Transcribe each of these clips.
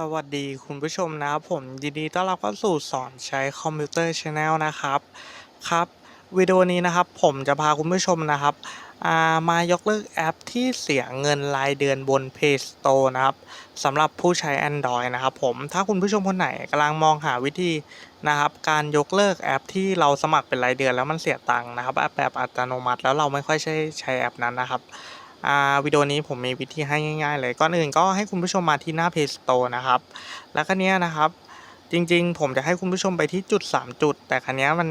สวัสดีคุณผู้ชมนะครับผมยินดีต้อนรับเข้าสู่สอนใช้คอมพิวเตอร์ช n แนลนะครับครับวิดีโอนี้นะครับผมจะพาคุณผู้ชมนะครับอ่ามายกเลิกแอปที่เสียเงินรายเดือนบน Play Store นะครับสำหรับผู้ใช้ Android นะครับผมถ้าคุณผู้ชมคนไหนกำลังมองหาวิธีนะครับการยกเลิกแอปที่เราสมัครเป็นรายเดือนแล้วมันเสียตังค์นะครับแอปแบบอัตโนมัติแล้วเราไม่ค่อยใช้ใช้แอปนั้นนะครับ วิดีโอนี้ผมมีวิธีให้ง่ายๆเลยก่อนอื่นก็ให้คุณผู้ชมมาที่หน้า Play Store นะครับ แล้วคันนี้ยนะครับ จริงๆ ผมจะให้คุณผู้ชมไปที่จุด 3 จุด แต่คันนี้ยมัน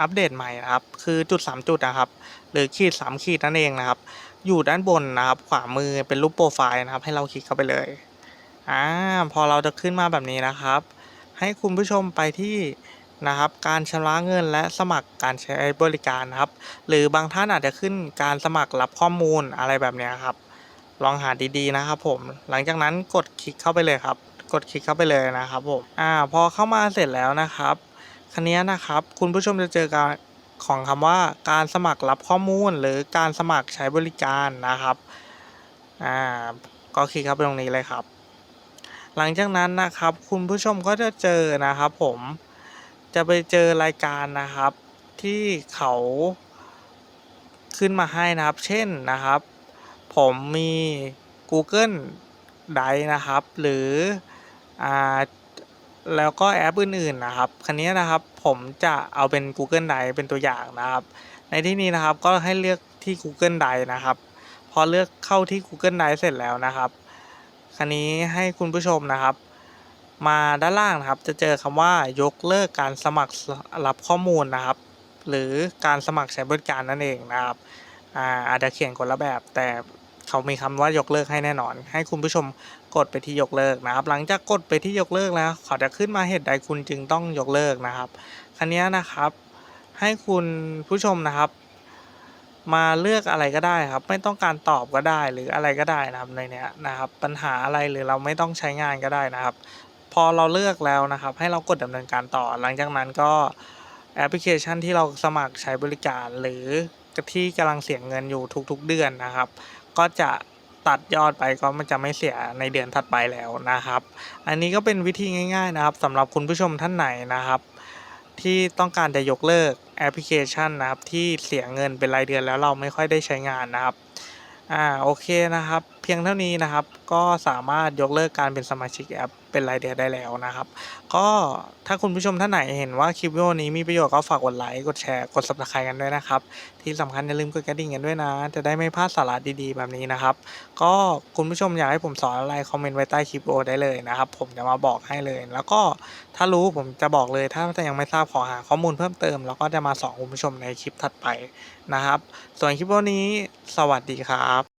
อัปเดตใหม่นะครับ คือจุด 3 จุดนะครับ หรือขีด 3 ขีดนั่นเองนะครับ อยู่ด้านบนนะครับ ขวามือเป็นรูปโปรไฟล์นะครับ ให้เราคลิกเข้าไปเลยอ่าพอเราจะขึ้นมาแบบนี้นะครับ ให้คุณผู้ชมไปที่ นะครับ การชำระเงินและสมัครการใช้บริการนะครับ หรือบางท่านอาจจะขึ้นการสมัครรับข้อมูลอะไรแบบนี้ครับ ลองหาดีๆนะครับผม หลังจากนั้นกดคลิกเข้าไปเลยครับ กดคลิกเข้าไปเลยนะครับผม อ่า พอเข้ามาเสร็จแล้วนะครับคันนี้นะครับ คุณผู้ชมจะเจอการของคำว่าการสมัครรับข้อมูล หรือการสมัครใช้บริการนะครับ อ่า ก็คลิกเข้าไปตรงนี้เลยครับ หลังจากนั้นนะครับ คุณผู้ชมก็จะเจอนะครับผม จะไปเจอรายการนะครับ ที่เขาขึ้นมาให้นะครับ เช่นนะครับ ผมมี Google Drive นะครับ หรืออ่าแล้วก็แอปอื่นๆนะครับคันนี้นะครับผมจะเอาเป็น Google Drive เป็นตัวอย่างนะครับ ในที่นี้นะครับก็ให้เลือกที่ Google Drive นะครับ พอเลือกเข้าที่ Google Drive เสร็จแล้วนะครับคันนี้ให้คุณผู้ชมนะครับ มาด้านล่างนะครับ จะเจอคำว่ายกเลิกการสมัครรับข้อมูลนะครับ หรือการสมัครใช้บริการนั่นเองนะครับอาจจะเขียนคนละแบบ แต่เขามีคำว่ายกเลิกให้แน่นอน ให้คุณผู้ชมกดไปที่ยกเลิกนะครับ หลังจากกดไปที่ยกเลิกแล้ว เขาจะขึ้นมาเหตุใดคุณจึงต้องยกเลิกนะครับคันนี้นะครับ ให้คุณผู้ชมนะครับ มาเลือกอะไรก็ได้ครับ ไม่ต้องการตอบก็ได้หรืออะไรก็ได้นะครับในเนี้ยนะครับ ปัญหาอะไรหรือเราไม่ต้องใช้งานก็ได้นะครับ อเราเลือกแล้วนะครับ ให้เรากดดำเนินการต่อ หลังจากนั้นก็แอปพลิเคชันที่เราสมัครใช้บริการ หรือที่กำลังเสียเงินอยู่ทุกๆเดือนนะครับ ก็จะตัดยอดไปก็มันจะไม่เสียในเดือนถัดไปแล้วนะครับ อันนี้ก็เป็นวิธีง่าย ๆนะครับสำหรับคุณผู้ชมท่านไหนนะครับ ที่ต้องการจะยกเลิกแอปพลิเคชันนะครับ ที่เสียเงินเป็นรายเดือนแล้วเราไม่ค่อยได้ใช้งานนะครับอ่าโอเคนะครับ พียงเท่านี้นะครับ ก็สามารถยกเลิกการเป็นสมาชิกแอปเป็นรายเดือนได้แล้วนะครับ ก็ถ้าคุณผู้ชมท่านไหนเห็นว่าคลิปวิดีโอนี้มีประโยชน์ก็ฝากกดไลค์ กดแชร์ กด subscribe กันด้วยนะครับ ที่สำคัญอย่าลืมกดกระดิ่งกันด้วยนะ จะได้ไม่พลาดสาระดีๆ แบบนี้นะครับ ก็คุณผู้ชมอยากให้ผมสอนอะไรคอมเมนต์ไว้ใต้คลิปวิดีโอได้เลยนะครับ ผมจะมาบอกให้เลย แล้วก็ถ้ารู้ผมจะบอกเลย ถ้ายังไม่ทราบขอหาข้อมูลเพิ่มเติม แล้วก็จะมาสอนคุณผู้ชมในคลิปถัดไปนะครับ ส่วนคลิปวิดีโอนี้ สวัสดีครับ